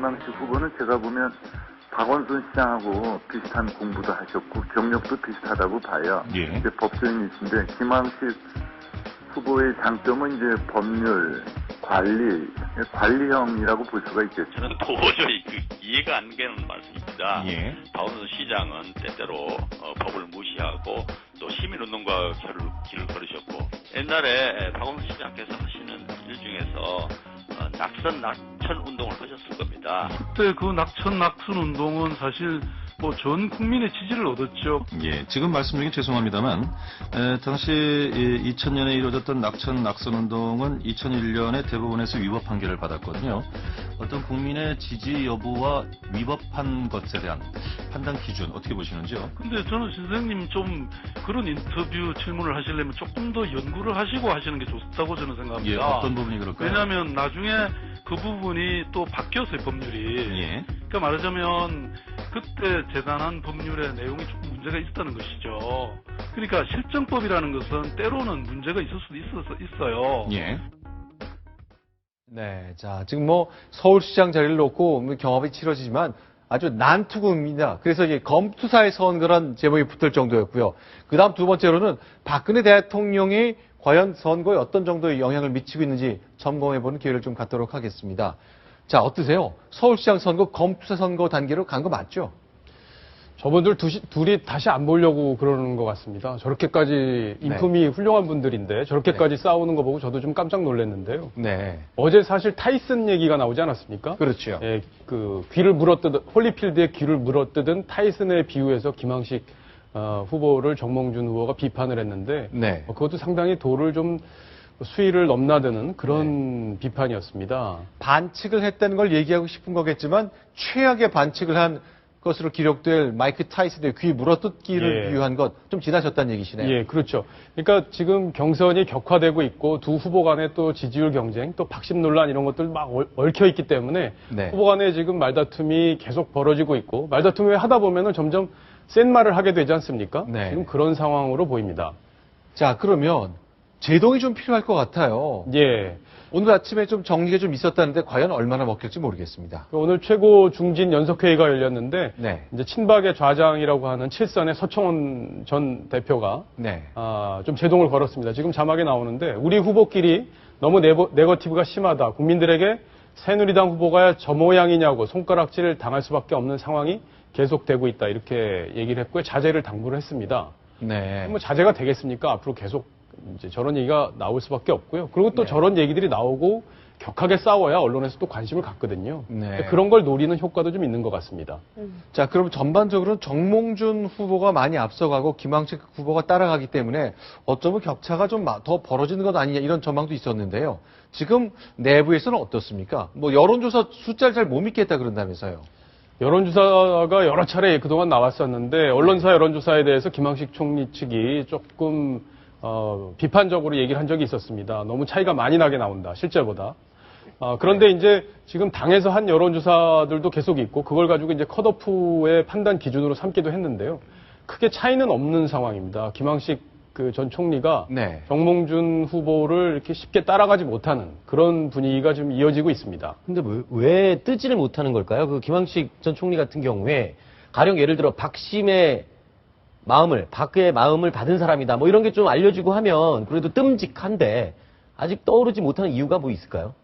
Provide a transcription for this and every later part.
김항식 후보는 제가 보면 박원순 시장하고 비슷한 공부도 하셨고 경력도 비슷하다고 봐요. 예. 이제 법조인이신데 김항식 후보의 장점은 이제 법률, 관리, 관리형이라고 볼 수가 있겠죠. 저는 도저히 그 이해가 안 되는 말씀입니다. 예. 박원순 시장은 때때로 어, 법을 무시하고 또 시민운동가 길을, 길을 걸으셨고 옛날에 박원순 시장께서 하시는 일 중에서 어, 낙선 낙 천 운동을 하셨을 겁니다. 그때 그 낙천 낙순 운동은 사실 뭐 전 국민의 지지를 얻었죠. 예, 지금 말씀 중에 죄송합니다만, 에, 당시 2000년에 이루어졌던 낙천 낙선 운동은 2001년에 대법원에서 위법 판결을 받았거든요. 어떤 국민의 지지 여부와 위법한 것에 대한 판단 기준 어떻게 보시는지요? 근데 저는 선생님 좀 그런 인터뷰 질문을 하시려면 조금 더 연구를 하시고 하시는 게 좋다고 저는 생각합니다. 예, 어떤 부분이 그럴까요? 왜냐하면 나중에 그 부분이 또 바뀌었어요 법률이. 예. 그러니까 말하자면 그때 재단한 법률의 내용이 조금 문제가 있었다는 것이죠. 그러니까 실정법이라는 것은 때로는 문제가 있을 수도 있어서 있어요. 예. 네, 자 지금 뭐 서울시장 자리를 놓고 뭐 경합이 치러지지만 아주 난투극입니다. 그래서 이게 검투사의 선거란 제목이 붙을 정도였고요. 그 다음 두 번째로는 박근혜 대통령이 과연 선거에 어떤 정도의 영향을 미치고 있는지 점검해보는 기회를 좀 갖도록 하겠습니다. 자 어떠세요? 서울시장 선거 검투사 선거 단계로 간 거 맞죠? 저분들 두시- 둘이 다시 안 보려고 그러는 것 같습니다. 저렇게까지 인품이 훌륭한 분들인데 저렇게까지 싸우는 거 보고 저도 좀 깜짝 놀랐는데요. 네, 어제 사실 타이슨 얘기가 나오지 않았습니까? 그렇죠. 예, 그 귀를 물어뜯은 홀리필드의 귀를 물어뜯은 타이슨에 비유해서 김항식 어, 후보를 정몽준 후보가 비판을 했는데 네. 어, 그것도 상당히 도를 좀 수위를 넘나드는 그런 비판이었습니다. 반칙을 했다는 걸 얘기하고 싶은 거겠지만 최악의 반칙을 한 것으로 기록될 마이크 타이슨의 귀 물어뜯기를 예. 비유한 것 좀 지나쳤다는 얘기시네요. 예, 그렇죠. 그러니까 지금 경선이 격화되고 있고 두 후보 간의 또 지지율 경쟁, 또 박심 논란 이런 것들 막 얽- 얽혀 있기 때문에 네. 후보 간에 지금 말다툼이 계속 벌어지고 있고 말다툼을 하다 보면은 점점 센 말을 하게 되지 않습니까? 네. 지금 그런 상황으로 보입니다. 자, 그러면 제동이 좀 필요할 것 같아요. 예. 오늘 아침에 좀 정리가 좀 있었다는데 과연 얼마나 먹힐지 모르겠습니다. 오늘 최고 중진 연석회의가 열렸는데 네. 이제 친박의 좌장이라고 하는 칠선의 서청원 전 대표가 네. 아, 좀 제동을 걸었습니다. 지금 자막에 나오는데 우리 후보끼리 너무 네버, 네거티브가 심하다. 국민들에게 새누리당 후보가 저 모양이냐고 손가락질을 당할 수밖에 없는 상황이 계속되고 있다. 이렇게 얘기를 했고요. 자제를 당부를 했습니다. 네. 뭐 자제가 되겠습니까? 앞으로 계속 이제 저런 얘기가 나올 수밖에 없고요. 그리고 네. 또 저런 얘기들이 나오고 격하게 싸워야 언론에서 또 관심을 갖거든요. 네. 그런 걸 노리는 효과도 좀 있는 것 같습니다. 자, 그럼 전반적으로는 정몽준 후보가 많이 앞서가고 김황식 후보가 따라가기 때문에 어쩌면 격차가 좀 더 벌어지는 것 아니냐 이런 전망도 있었는데요. 지금 내부에서는 어떻습니까? 뭐 여론조사 숫자를 잘 못 믿겠다 그런다면서요. 여론조사가 여러 차례 그동안 나왔었는데 언론사 여론조사에 대해서 김항식 총리 측이 조금 어, 비판적으로 얘기를 한 적이 있었습니다. 너무 차이가 많이 나게 나온다 실제보다. 어, 그런데 이제 지금 당에서 한 여론조사들도 계속 있고 그걸 가지고 이제 컷오프의 판단 기준으로 삼기도 했는데요. 크게 차이는 없는 상황입니다. 김항식 그 전 총리가 네. 정몽준 후보를 이렇게 쉽게 따라가지 못하는 그런 분위기가 지금 이어지고 있습니다. 근데 왜, 왜 뜨지를 못하는 걸까요? 그 김황식 전 총리 같은 경우에 가령 예를 들어 박심의 마음을 박의 마음을 받은 사람이다 뭐 이런 게 좀 알려지고 하면 그래도 뜸직한데 아직 떠오르지 못하는 이유가 뭐 있을까요?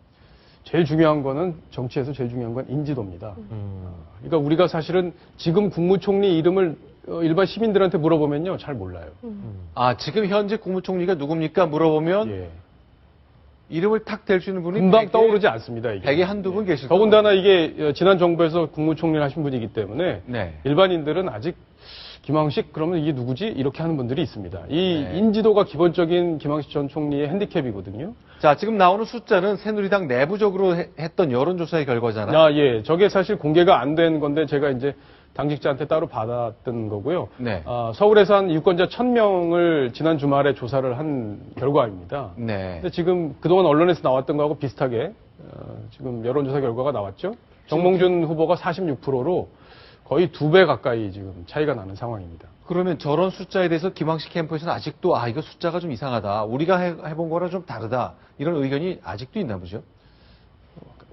제일 중요한 거는 정치에서 제일 중요한 건 인지도입니다. 음. 그러니까 우리가 사실은 지금 국무총리 이름을 어, 일반 시민들한테 물어보면요 잘 몰라요. 아, 지금 현재 국무총리가 누굽니까? 물어보면 예. 이름을 탁 댈 수 있는 분이 금방 백에- 떠오르지 않습니다. 이게. 백에 한두 분 계실 더군다나 이게 어, 지난 정부에서 국무총리를 하신 분이기 때문에 네. 일반인들은 아직 김황식 그러면 이게 누구지 이렇게 하는 분들이 있습니다. 이 네. 인지도가 기본적인 김황식 전 총리의 핸디캡이거든요. 자, 지금 나오는 숫자는 새누리당 내부적으로 해- 했던 여론조사의 결과잖아요. 아, 예. 저게 사실 공개가 안 된 건데 제가 이제 당직자한테 따로 받았던 거고요. 네. 아, 서울에서 한 유권자 1000명을 지난 주말에 조사를 한 결과입니다. 네. 근데 지금 그동안 언론에서 나왔던 거하고 비슷하게 어, 지금 여론조사 결과가 나왔죠. 정몽준 후보가 46%로 거의 두 배 가까이 지금 차이가 나는 상황입니다. 그러면 저런 숫자에 대해서 김황식 캠프에서는 아직도 아 이거 숫자가 좀 이상하다. 우리가 해, 해본 거랑 좀 다르다. 이런 의견이 아직도 있나 보죠.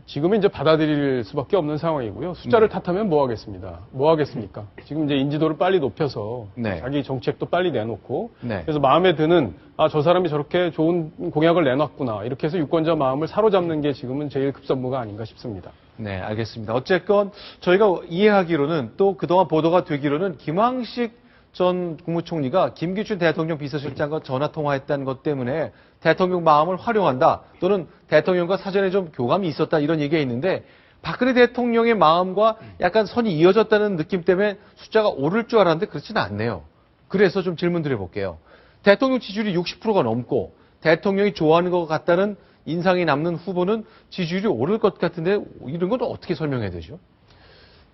지금은 이제 받아들일 수밖에 없는 상황이고요. 숫자를 탓하면 뭐 하겠습니다. 뭐 하겠습니까? 지금 이제 인지도를 빨리 높여서 네. 자기 정책도 빨리 내놓고 네. 그래서 마음에 드는 아 저 사람이 저렇게 좋은 공약을 내놨구나 이렇게 해서 유권자 마음을 사로잡는 게 지금은 제일 급선무가 아닌가 싶습니다. 네, 알겠습니다. 어쨌건 저희가 이해하기로는 또 그동안 보도가 되기로는 김황식 전 국무총리가 김기춘 대통령 비서실장과 전화 통화했다는 것 때문에 대통령 마음을 활용한다 또는 대통령과 사전에 좀 교감이 있었다 이런 얘기가 있는데 박근혜 대통령의 마음과 약간 선이 이어졌다는 느낌 때문에 숫자가 오를 줄 알았는데 그렇지는 않네요. 그래서 좀 질문 드려볼게요. 대통령 지지율이 60%가 넘고 대통령이 좋아하는 것 같다는 인상이 남는 후보는 지지율이 오를 것 같은데 이런 건 어떻게 설명해야 되죠?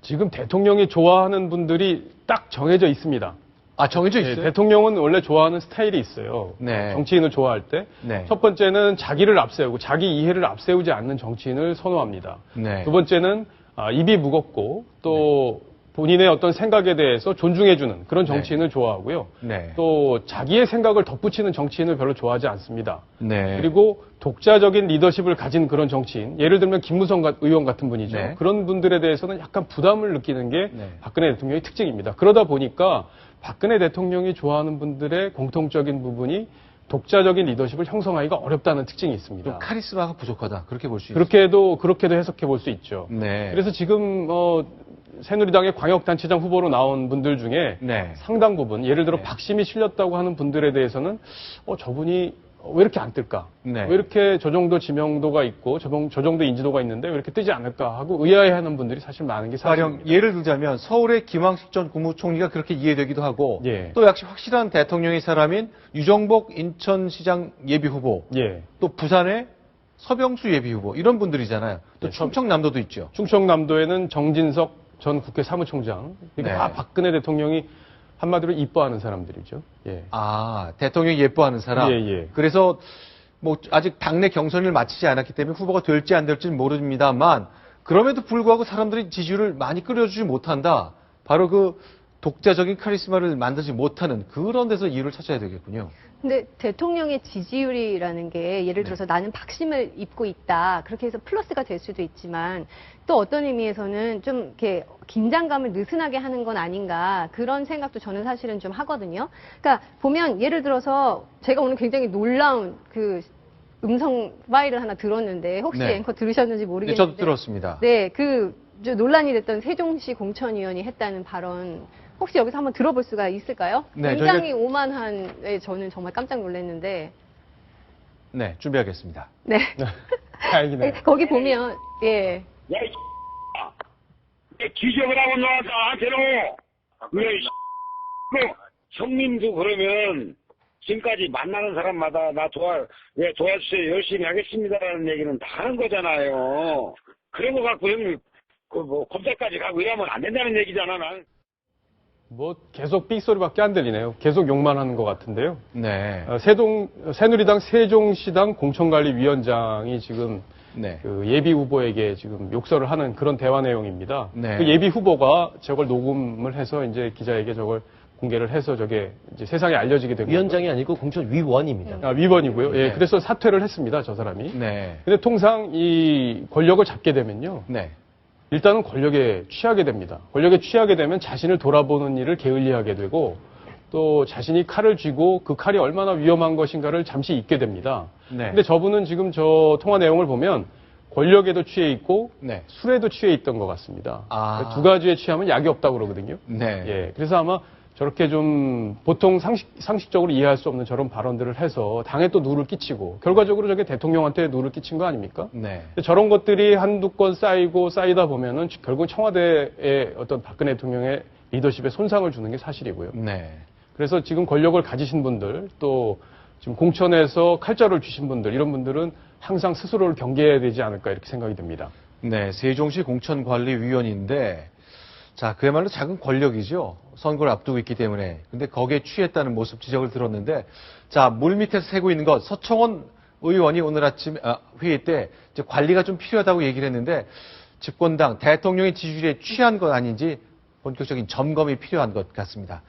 지금 대통령이 좋아하는 분들이 딱 정해져 있습니다. 아 정해져 네, 있어요? 대통령은 원래 좋아하는 스타일이 있어요. 네. 정치인을 좋아할 때. 네. 첫 번째는 자기를 앞세우고 자기 이해를 앞세우지 않는 정치인을 선호합니다. 네. 두 번째는 아, 입이 무겁고 또 본인의 어떤 생각에 대해서 존중해주는 그런 정치인을 좋아하고요. 네. 또 자기의 생각을 덧붙이는 정치인을 별로 좋아하지 않습니다. 네. 그리고 독자적인 리더십을 가진 그런 정치인, 예를 들면 김무성 가- 의원 같은 분이죠. 네. 그런 분들에 대해서는 약간 부담을 느끼는 게 네. 박근혜 대통령의 특징입니다. 그러다 보니까 박근혜 대통령이 좋아하는 분들의 공통적인 부분이 독자적인 리더십을 형성하기가 어렵다는 특징이 있습니다. 좀 카리스마가 부족하다 그렇게 볼 수 있어요. 그렇게도 그렇게도 해석해 볼 수 있죠. 네. 그래서 지금 어, 새누리당의 광역단체장 후보로 나온 분들 중에 네. 상당 부분, 예를 들어 네. 박심이 실렸다고 하는 분들에 대해서는 어, 저분이 왜 이렇게 안 뜰까? 네. 왜 이렇게 저 정도 지명도가 있고 저, 정- 정도 인지도가 있는데 왜 이렇게 뜨지 않을까 하고 의아해하는 분들이 사실 많은 게 사실입니다. 예를 들자면 서울의 김황식 전 국무총리가 그렇게 이해되기도 하고 예. 또 역시 확실한 대통령의 사람인 유정복 인천시장 예비 후보 예. 또 부산의 서병수 예비 후보 이런 분들이잖아요. 또 네, 충청남도도 있죠. 충청남도에는 정진석 전 국회 사무총장, 그러니까 네. 다 박근혜 대통령이 한마디로 이뻐하는 사람들이죠. 예. 아 대통령이 예뻐하는 사람. 예, 예. 그래서 뭐 아직 당내 경선을 마치지 않았기 때문에 후보가 될지 안 될지는 모릅니다만 그럼에도 불구하고 사람들이 지지율을 많이 끌어주지 못한다. 바로 그 독자적인 카리스마를 만들지 못하는 그런 데서 이유를 찾아야 되겠군요. 근데 대통령의 지지율이라는 게 예를 들어서 나는 박심을 입고 있다. 그렇게 해서 플러스가 될 수도 있지만 또 어떤 의미에서는 좀 이렇게 긴장감을 느슨하게 하는 건 아닌가 그런 생각도 저는 사실은 좀 하거든요. 그러니까 보면 예를 들어서 제가 오늘 굉장히 놀라운 그 음성 파일을 하나 들었는데 혹시 네. 앵커 들으셨는지 네, 모르겠는데 저도 들었습니다. 네, 그저 논란이 됐던 세종시 공천위원이 했다는 발언 혹시 여기서 한번 들어볼 수가 있을까요? 네, 굉장히 오만한에 저는 정말 깜짝 놀랐는데 네, 준비하겠습니다. 네. 다행이네요. 거기 보면 예. 야, 이 X야. 내 기적을 하고 나와서 나한테는 왜, 이 그, 형님도 그러면 지금까지 만나는 사람마다 나 도와, 왜 도와주세요. 열심히 하겠습니다라는 얘기는 다 하는 거잖아요. 그런 거 갖고 형님, 그 뭐, 검사까지 가고 이러면 안 된다는 얘기잖아, 난. 뭐 계속 삑소리밖에 안 들리네요. 계속 욕만 하는 것 같은데요. 네. 어, 세동 새누리당 세종시당 공천관리위원장이 지금 네. 그 예비 후보에게 지금 욕설을 하는 그런 대화 내용입니다. 네. 그 예비 후보가 저걸 녹음을 해서 이제 기자에게 저걸 공개를 해서 저게 이제 세상에 알려지게 된 거죠. 위원장이 아니고 공천 위원입니다. 아, 위원이고요. 예, 네. 그래서 사퇴를 했습니다. 저 사람이. 네. 근데 통상 이 권력을 잡게 되면요. 네. 일단은 권력에 취하게 됩니다. 권력에 취하게 되면 자신을 돌아보는 일을 게을리하게 되고 또 자신이 칼을 쥐고 그 칼이 얼마나 위험한 것인가를 잠시 잊게 됩니다. 네. 근데 저분은 지금 저 통화 내용을 보면 권력에도 취해 있고 네. 술에도 취해 있던 것 같습니다. 아. 두 가지에 취하면 약이 없다고 그러거든요. 네. 예. 그래서 아마 저렇게 좀 보통 상식, 상식적으로 이해할 수 없는 저런 발언들을 해서 당에 또 누를 끼치고 결과적으로 저게 대통령한테 누를 끼친 거 아닙니까? 네. 저런 것들이 한두 건 쌓이고 쌓이다 보면은 결국 청와대의 어떤 박근혜 대통령의 리더십에 손상을 주는 게 사실이고요. 네. 그래서 지금 권력을 가지신 분들 또 지금 공천에서 칼자루를 쥐신 분들 이런 분들은 항상 스스로를 경계해야 되지 않을까 이렇게 생각이 듭니다. 네, 세종시 공천관리위원인데, 자, 그야말로 작은 권력이죠. 선거를 앞두고 있기 때문에. 근데 거기에 취했다는 모습 지적을 들었는데, 자, 물 밑에서 새고 있는 것, 서청원 의원이 오늘 아침 아, 회의 때 관리가 좀 필요하다고 얘기를 했는데, 집권당 대통령의 지지율에 취한 것 아닌지 본격적인 점검이 필요한 것 같습니다.